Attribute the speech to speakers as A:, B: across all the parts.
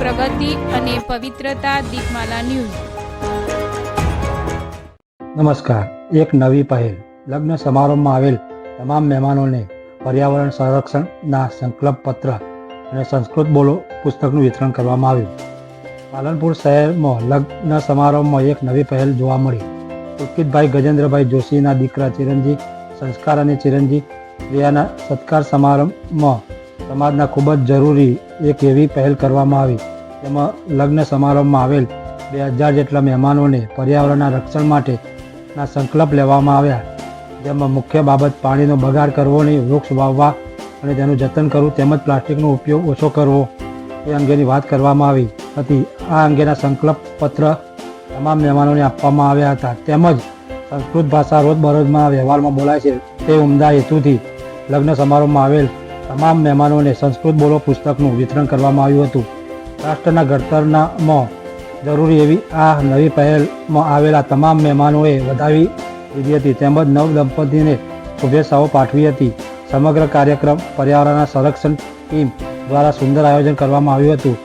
A: પ્રગતિ અને પવિત્રતા દીપમાલા ન્યૂઝ.
B: નમસ્કાર. એક નવી પહેલ. લગ્ન સમારંભમાં આવેલ તમામ મહેમાનોને પર્યાવરણ સંરક્ષણના સંકલ્પ પત્ર અને સંસ્કૃત બોલો પુસ્તકનું વિતરણ કરવામાં આવ્યું. પાલનપુર શહેરમાં લગ્ન સમારંભમાં એક નવી પહેલ જોવા મળી. પુલકિતભાઈ ગજેન્દ્રભાઈ જોશીના દીકરા ચિરંજી સંસ્કાર અને ચિરંજી પ્રિયાના સત્કાર સમારંભમાં સમાજના ખૂબ જ જરૂરી એક એવી પહેલ કરવામાં આવી. તેમાં લગ્ન સમારંભમાં આવેલ બે હજાર જેટલા મહેમાનોને પર્યાવરણના રક્ષણ માટે ના સંકલ્પ લેવામાં આવ્યા. જેમાં મુખ્ય બાબત પાણીનો બગાડ કરવો નહીં વૃક્ષ વાવવા અને તેનું જતન કરવું તેમજ પ્લાસ્ટિકનો ઉપયોગ ઓછો કરવો એ અંગેની વાત કરવામાં આવી હતી. આ અંગેના સંકલ્પ પત્ર તમામ મહેમાનોને આપવામાં આવ્યા હતા. તેમજ સંસ્કૃત ભાષા રોજબરોજમાં વ્યવહારમાં બોલાય છે તે ઉમદા હેતુથી લગ્ન સમારોહમાં આવેલ તમામ મહેમાનોને સંસ્કૃત બોલો પુસ્તકનું વિતરણ કરવામાં આવ્યું હતું. રાષ્ટ્રના ઘડતરનામાં જરૂરી એવી આ નવી પહેલમાં આવેલા તમામ મહેમાનોએ વધાવી દીધી હતી. તેમજ નવ દંપતીને શુભેચ્છાઓ પાઠવી હતી. સમગ્ર કાર્યક્રમ પર્યાવરણના સંરક્ષણ ટીમ દ્વારા સુંદર આયોજન કરવામાં આવ્યું હતું.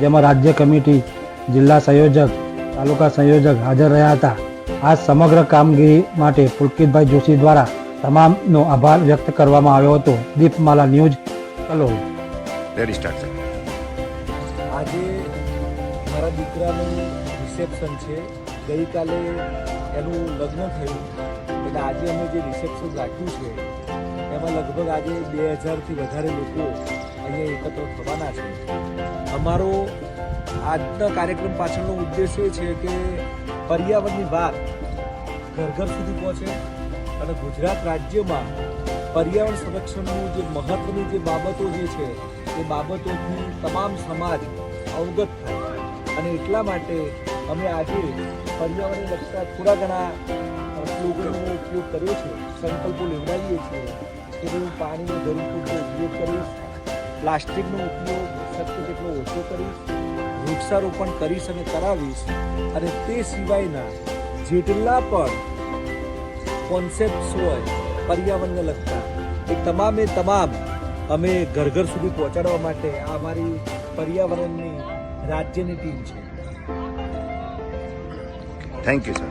B: જેમાં રાજ્ય કમિટી, જિલ્લા સંયોજક, તાલુકા સંયોજક હાજર રહ્યા હતા. આ સમગ્ર કામગીરી માટે પુલકિતભાઈ જોશી દ્વારા તમામનો આભાર વ્યક્ત કરવામાં આવ્યો હતો. Deepmala news Kalol.
C: Ready start
D: આજે મારા દીકરાનું રિસેપ્શન છે. ગઈકાલે એનું લગ્ન થયું. એટલે આજે અમે જે રિસેપ્શન રાખ્યું છે એમાં લગભગ આજે બે હજારથી વધારે લોકો અહીંયા એકત્ર થવાના છે. અમારો આજના કાર્યક્રમ પાછળનો ઉદ્દેશ એ છે કે પર્યાવરણની વાત ઘર ઘર સુધી પહોંચે અને ગુજરાત રાજ્યમાં પર્યાવરણ સંરક્ષણનું જે મહત્વની જે બાબતો જે છે, એ બાબતોથી તમામ સમાજ અવગત થાય. અને એટલા માટે અમે આજે પર્યાવરણ લગતા થોડા ઘણા સ્લોગનનો ઉપયોગ કર્યો છે, સંકલ્પો લેવડાવીએ છીએ. કે ભાઈ હું પાણીનો જરૂર પૂરતો ઉપયોગ કરીશ, પ્લાસ્ટિકનો ઉપયોગ શક્ય તેટલો ઓછો કરીશ, વૃક્ષારોપણ કરીશ અને કરાવીશ. અને તે સિવાયના જેટલા પણ કોન્સેપ્ટ્સ હોય, પર્યાવરણને લગતા. એ તમામે તમામ અમે ઘર ઘર સુધી પહોંચાડવા માટે આ અમારી પર્યાવરણની રાજ્યની ટીમ છે.
C: Thank you sir